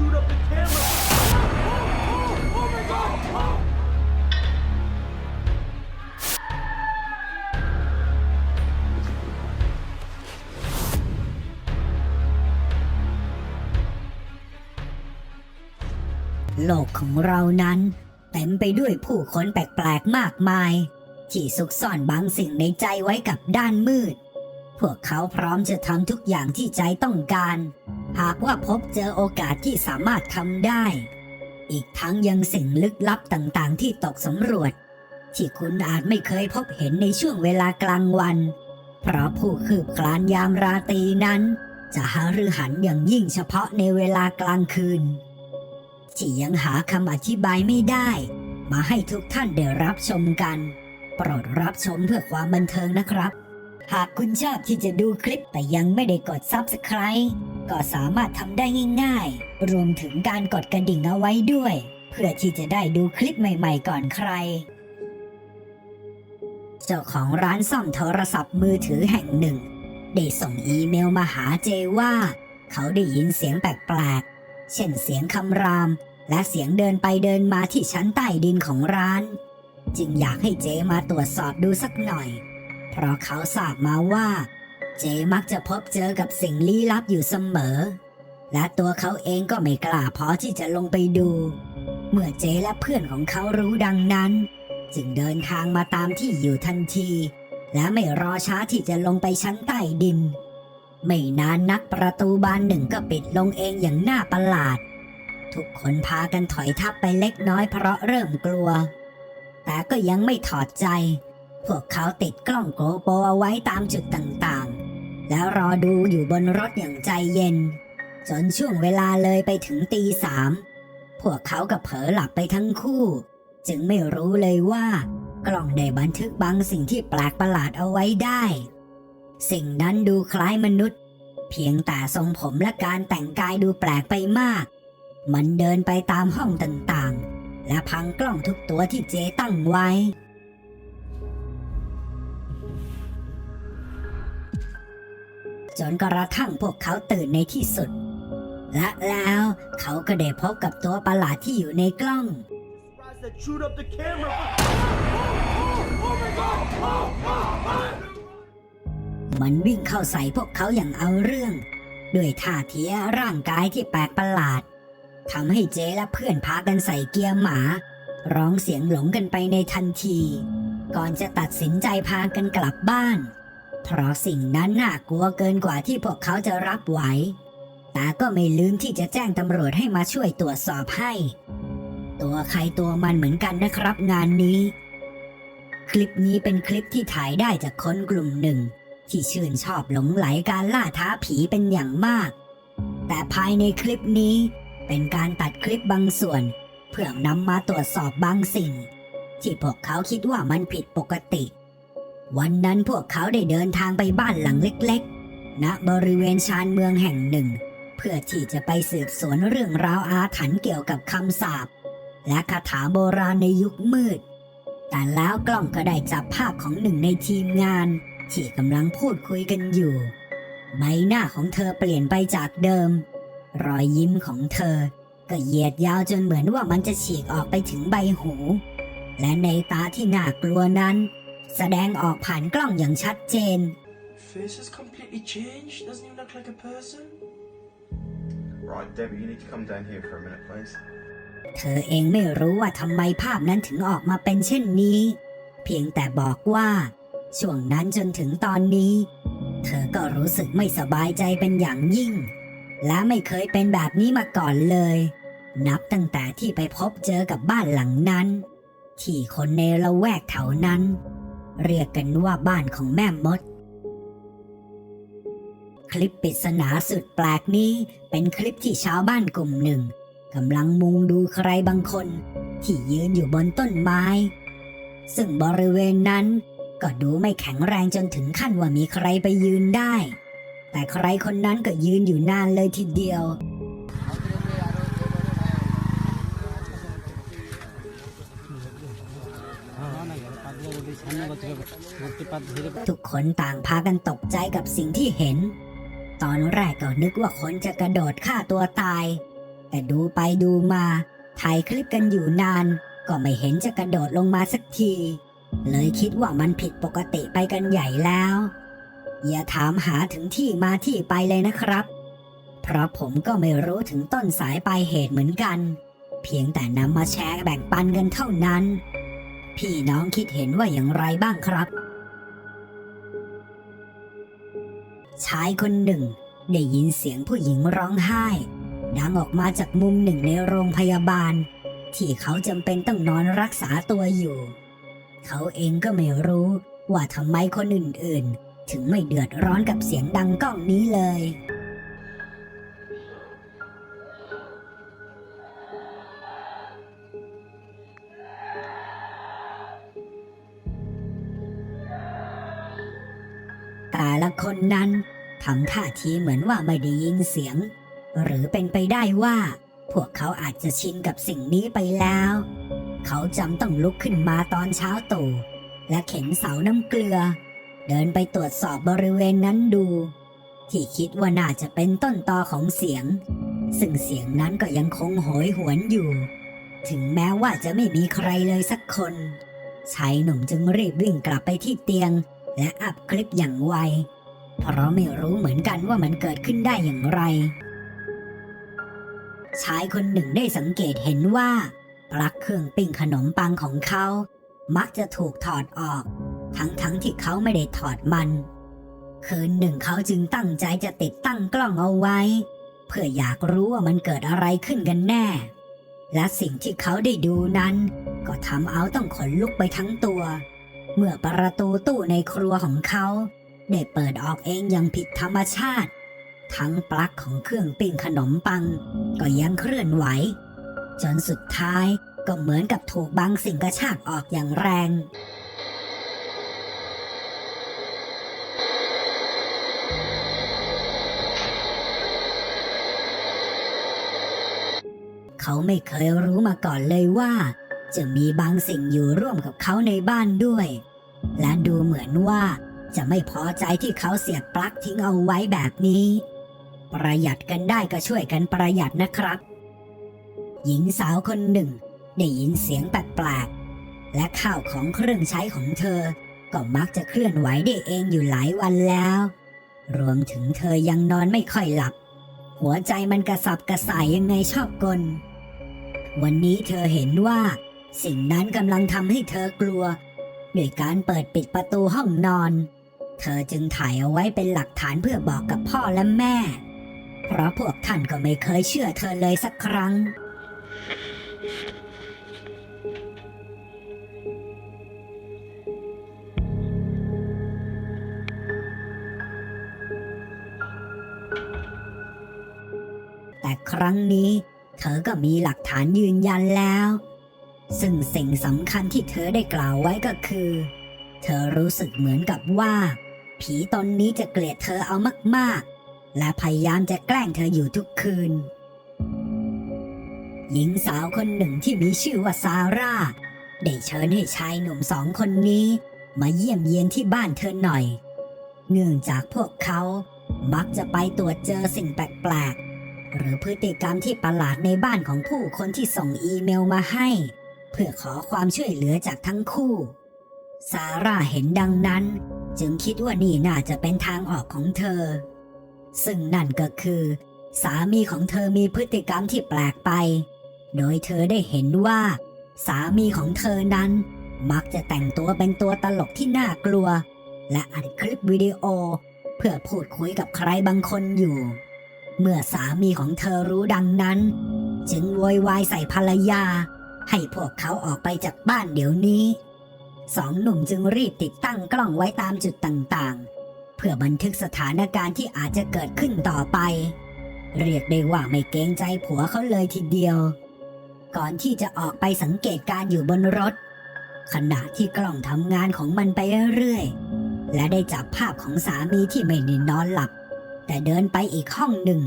shoot up the camera. Oh, oh, oh my god! Oh. โลกของเรานั้น เต็มไปด้วยผู้คนแปลกๆมากมาย ที่ซุกซ่อนบางสิ่งในใจไว้กับด้านมืด พวกเขาพร้อมจะทำทุกอย่างที่ใจต้องการ หากว่าพบเจอโอกาสที่สามารถทำได้ อีกทั้งยังสิ่งลึกลับต่างๆ ที่ตกสำรวจ ที่คุณอาจไม่เคยพบเห็นในช่วงเวลากลางวัน เพราะผู้คืบคลานยามราตรีนั้น จะหารือหันอย่างยิ่งเฉพาะในเวลากลางคืน ที่ยังหาคำอธิบายไม่ได้ มาให้ทุกท่านได้รับชมกัน โปรดรับชมเพื่อความบันเทิงนะครับ หากคุณชอบที่จะดูคลิปแต่ยังไม่ได้กด Subscribe ก็สามารถทำได้ง่ายๆ รวมถึงการกดกระดิ่งเอาไว้ด้วย เพื่อที่จะได้ดูคลิปใหม่ๆก่อนใคร เจ้าของร้านซ่อมโทรศัพท์มือถือแห่งหนึ่ง ได้ส่งอีเมลมาหาเจว่า เขาได้ยินเสียงแปลกๆ เช่นเสียงคำราม และเสียงเดินไปเดินมาที่ชั้นใต้ดินของร้าน จึงอยากให้เจมาตรวจสอบดูสักหน่อย เพราะเขาทราบมาว่า เจมักจะพบเจอกับสิ่งลี้ลับอยู่เสมอ และตัวเขาเองก็ไม่กล้าพอที่จะลงไปดู เมื่อเจและเพื่อนของเขารู้ดังนั้น จึงเดินทางมาตามที่อยู่ทันที และไม่รอช้าที่จะลงไปชั้นใต้ดิน ไม่นานนักประตูบานหนึ่งก็ปิดลงเองอย่างน่าประหลาด ทุกคนพากันถอยทับไปเล็กน้อยเพราะเริ่มกลัว แต่ก็ยังไม่ถอดใจ พวกเขาติดกล้องโกโปรเอาไว้ตามจุดต่างๆ แล้วรอดูอยู่บนรถอย่างใจเย็น จนช่วงเวลาเลยไปถึงตีสามพวกเขาก็เผลอหลับไปทั้งคู่ จึงไม่รู้เลยว่ากล้องได้บันทึกบางสิ่งที่แปลกประหลาดเอาไว้ได้ สิ่งนั้นดูคล้ายมนุษย์ เพียงแต่ทรงผมและการแต่งกายดูแปลกไปมาก มันเดินไปตามห้องต่างๆ และพังกล้องทุกตัวที่เจตั้งไว้ จนกระทั่งพวกเขาตื่นในที่สุด และแล้วเขาก็ได้พบกับตัวประหลาดที่อยู่ในกล้อง มันวิ่งเข้าใส่พวกเขาอย่างเอาเรื่อง ด้วยท่าทีร่างกายที่แปลกประหลาดทำให้เจและเพื่อนพากันใส่เกียร์หมา ร้องเสียงหลงกันไปในทันที ก่อนจะตัดสินใจพากันกลับบ้าน เพราะสิ่งนั้นน่ากลัวเกินกว่าที่พวกเขาจะรับไหวแต่ก็ไม่ลืมที่จะแจ้งตำรวจให้มาช่วยตรวจสอบให้ ตัวใครตัวมันเหมือนกันนะครับงานนี้ คลิปนี้เป็นคลิปที่ถ่ายได้จากคนกลุ่มหนึ่ง ที่ชื่นชอบหลงไหลการล่าท้าผีเป็นอย่างมาก แต่ภายในคลิปนี้ เป็นการตัดคลิปบางส่วน เพื่อนำมาตรวจสอบบางสิ่ง ที่พวกเขาคิดว่ามันผิดปกติ วันนั้นพวกเขาได้เดินทางไปบ้านหลังเล็กๆ ณ บริเวณชานเมืองแห่งหนึ่ง เพื่อที่จะไปสืบสวนเรื่องราวอาถรรพ์เกี่ยวกับคำสาปและคาถาโบราณในยุคมืด แต่แล้วกล้องก็ได้จับภาพของหนึ่งในทีมงาน ที่กำลังพูดคุยกันอยู่ ใบหน้าของเธอเปลี่ยนไปจากเดิม รอยยิ้มของเธอ ก็เหยียดยาวจนเหมือนว่ามันจะฉีกออกไปถึงใบหู และในตาที่น่ากลัวนั้น แสดงออกผ่านกล้องอย่างชัดเจน Face is completely changed. Doesn't even look like a person. Right, Debbie, you need to come down here for a minute, please. เธอเองไม่รู้ว่าทำไมภาพนั้นถึงออกมาเป็นเช่นนี้ เพียงแต่บอกว่า ช่วงนั้นจนถึงตอนนี้ เธอก็รู้สึกไม่สบายใจเป็นอย่างยิ่ง และไม่เคยเป็นแบบนี้มาก่อนเลย นับตั้งแต่ที่ไปพบเจอกับบ้านหลังนั้น ที่คนในละแวกแถวนั้น เรียกกันว่าบ้านของแม่มด คลิปปริศนาสุดแปลกนี้เป็นคลิปที่ชาวบ้านกลุ่มหนึ่งกำลังมุงดูใครบางคน ที่ยืนอยู่บนต้นไม้ ซึ่งบริเวณนั้นก็ดูไม่แข็งแรงจนถึงขั้นว่ามีใครไปยืนได้ แต่ใครคนนั้นก็ยืนอยู่นานเลยทีเดียว ทุกคนต่างพากันตกใจกับสิ่งที่เห็น ตอนแรกก็นึกว่าคนจะกระโดดฆ่าตัวตาย แต่ดูไปดูมา ถ่ายคลิปกันอยู่นาน ก็ไม่เห็นจะกระโดดลงมาสักที เลยคิดว่ามันผิดปกติไปกันใหญ่แล้ว อย่าถามหาถึงที่มาที่ไปเลยนะครับ เพราะผมก็ไม่รู้ถึงต้นสายปลายเหตุเหมือนกัน เพียงแต่นำมาแชร์แบ่งปันกันเท่านั้น พี่น้องคิดเห็นว่าอย่างไรบ้างครับ ชายคนหนึ่ง ได้ยินเสียงผู้หญิงร้องไห้ ดังออกมาจากมุมหนึ่งในโรงพยาบาล ที่เขาจำเป็นต้องนอนรักษาตัวอยู่ เขาเองก็ไม่รู้ว่าทำไมคนอื่นๆ ถึงไม่เดือดร้อนกับเสียงดังก้องนี้เลย นนั้นทำท่าทีเหมือนว่าไม่ได้ยินเสียง หรือเป็นไปได้ว่า พวกเขาอาจจะชินกับสิ่งนี้ไปแล้ว เขาจำต้องลุกขึ้นมาตอนเช้าตู่และเข็นเสาน้ำเกลือ เดินไปตรวจสอบบริเวณนั้นดู ที่คิดว่าน่าจะเป็นต้นตอของเสียง ซึ่งเสียงนั้นก็ยังคงโหยหวนอยู่ ถึงแม้ว่าจะไม่มีใครเลยสักคนชายหนุ่มจึงรีบวิ่งกลับไปที่เตียง และอัพคลิปอย่างไว เพราะไม่รู้เหมือนกันว่ามันเกิดขึ้นได้อย่างไร ชายคนหนึ่งได้สังเกตเห็นว่าปลั๊กเครื่องปิ้งขนมปังของเขา มักจะถูกถอดออก ทั้งๆทที่เขาไม่ได้ถอดมัน คืนหนึ่งเขาจึงตั้งใจจะติดตั้งกล้องเอาไว้ เพื่ออยากรู้ว่ามันเกิดอะไรขึ้นกันแน่ และสิ่งที่เขาได้ดูนั้น ก็ทำเอาต้องขนลุกไปทั้งตัว เมื่อประตูตู้ในครัวของเขา ได้เปิดออกเองอย่างผิดธรรมชาติ ทั้งปลั๊กของเครื่องปิ้งขนมปัง ก็ยังเคลื่อนไหว จนสุดท้ายก็เหมือนกับถูกบางสิ่งกระชากออกอย่างแรง เขาไม่เคยรู้มาก่อนเลยว่า จะมีบางสิ่งอยู่ร่วมกับเขาในบ้านด้วย และดูเหมือนว่า จะไม่พอใจที่เขาเสียบปลั๊กทิ้งเอาไว้แบบนี้ ประหยัดกันได้ก็ช่วยกันประหยัดนะครับ หญิงสาวคนหนึ่ง ได้ยินเสียงแปลกๆและข้าวของเครื่องใช้ของเธอ ก็มักจะเคลื่อนไหวได้เองอยู่หลายวันแล้ว รวมถึงเธอยังนอนไม่ค่อยหลับ หัวใจมันกระสับกระส่ายยังไงชอบกล วันนี้เธอเห็นว่า สิ่งนั้นกำลังทำให้เธอกลัวด้วยการเปิดปิดประตูห้องนอน เธอจึงถ่ายเอาไว้เป็นหลักฐานเพื่อบอกกับพ่อและแม่ เพราะพวกท่านก็ไม่เคยเชื่อเธอเลยสักครั้ง แต่ครั้งนี้ เธอก็มีหลักฐานยืนยันแล้ว ซึ่งสิ่งสำคัญที่เธอได้กล่าวไว้ก็คือ เธอรู้สึกเหมือนกับว่า ผีตนนี้จะเกลียดเธอเอามากๆ และพยายามจะแกล้งเธออยู่ทุกคืน หญิงสาวคนหนึ่งที่มีชื่อว่าซาร่า ได้เชิญให้ชายหนุ่มสองคนนี้ มาเยี่ยมเยียนที่บ้านเธอหน่อย เนื่องจากพวกเขา มักจะไปตรวจเจอสิ่งแปลกๆ หรือพฤติกรรมที่ประหลาดในบ้านของผู้คนที่ส่งอีเมลมาให้ เพื่อขอความช่วยเหลือจากทั้งคู่ ซาร่าเห็นดังนั้น จึงคิดว่านี่น่าจะเป็นทางออกของเธอ ซึ่งนั่นก็คือ สามีของเธอมีพฤติกรรมที่แปลกไป โดยเธอได้เห็นว่า สามีของเธอนั้น มักจะแต่งตัวเป็นตัวตลกที่น่ากลัว และอัดคลิปวิดีโอ เพื่อพูดคุยกับใครบางคนอยู่ เมื่อสามีของเธอรู้ดังนั้น จึงโวยวายใส่ภรรยา ให้พวกเขาออกไปจากบ้านเดี๋ยวนี้ สองหนุ่มจึงรีบติดตั้งกล้องไว้ตามจุดต่างๆ เพื่อบันทึกสถานการณ์ที่อาจจะเกิดขึ้นต่อไป เรียกได้ว่าไม่เกรงใจผัวเขาเลยทีเดียว ก่อนที่จะออกไปสังเกตการอยู่บนรถ ขณะที่กล้องทำงานของมันไปเรื่อยๆ และได้จับภาพของสามีที่ไม่ได้นอนหลับ แต่เดินไปอีกห้องหนึ่ง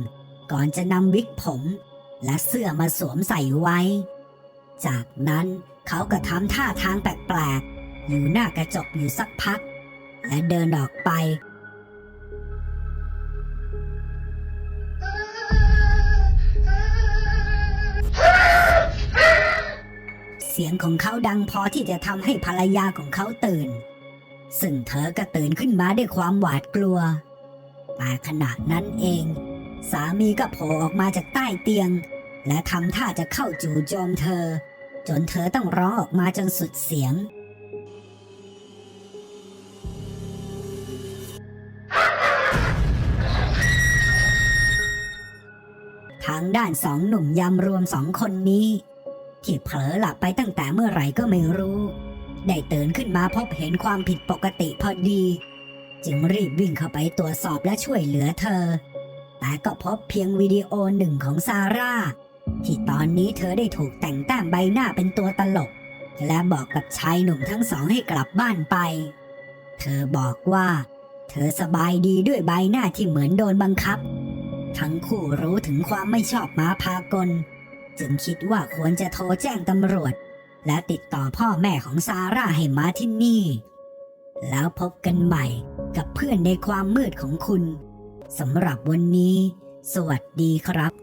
ก่อนจะนำวิกผม และเสื้อมาสวมใส่ไว้ จากนั้นเขาก็ทำท่าทางแปลกๆ อยู่หน้ากระจกอยู่สักพัก และเดินออกไป เสียงของเขาดังพอที่จะทำให้ภรรยาของเขาตื่น ซึ่งเธอก็ตื่นขึ้นมาด้วยความหวาดกลัว แต่ขณะนั้นเอง สามีก็โผล่ออกมาจากใต้เตียง และทำท่าจะเข้าจู่โจมเธอ จนเธอต้องร้องออกมาจนสุดเสียง ทางด้านสองหนุ่มยำรวมสองคนนี้ ที่เผลอหลับไปตั้งแต่เมื่อไหร่ก็ไม่รู้ ได้ตื่นขึ้นมาพบเห็นความผิดปกติพอดี จึงรีบวิ่งเข้าไปตรวจสอบและช่วยเหลือเธอ แต่ก็พบเพียงวิดีโอหนึ่งของซาร่า ที่ตอนนี้เธอได้ถูกแต่งแต้มใบหน้าเป็นตัวตลก และบอกกับชายหนุ่มทั้งสองให้กลับบ้านไป เธอบอกว่า เธอสบายดีด้วยใบหน้าที่เหมือนโดนบังคับ ทั้งคู่รู้ถึงความไม่ชอบมาพากล จึงคิดว่าควรจะโทรแจ้งตำรวจ และติดต่อพ่อแม่ของซาร่าให้มาที่นี่ แล้วพบกันใหม่กับเพื่อนในความมืดของคุณสำหรับวันนี้ สวัสดีครับ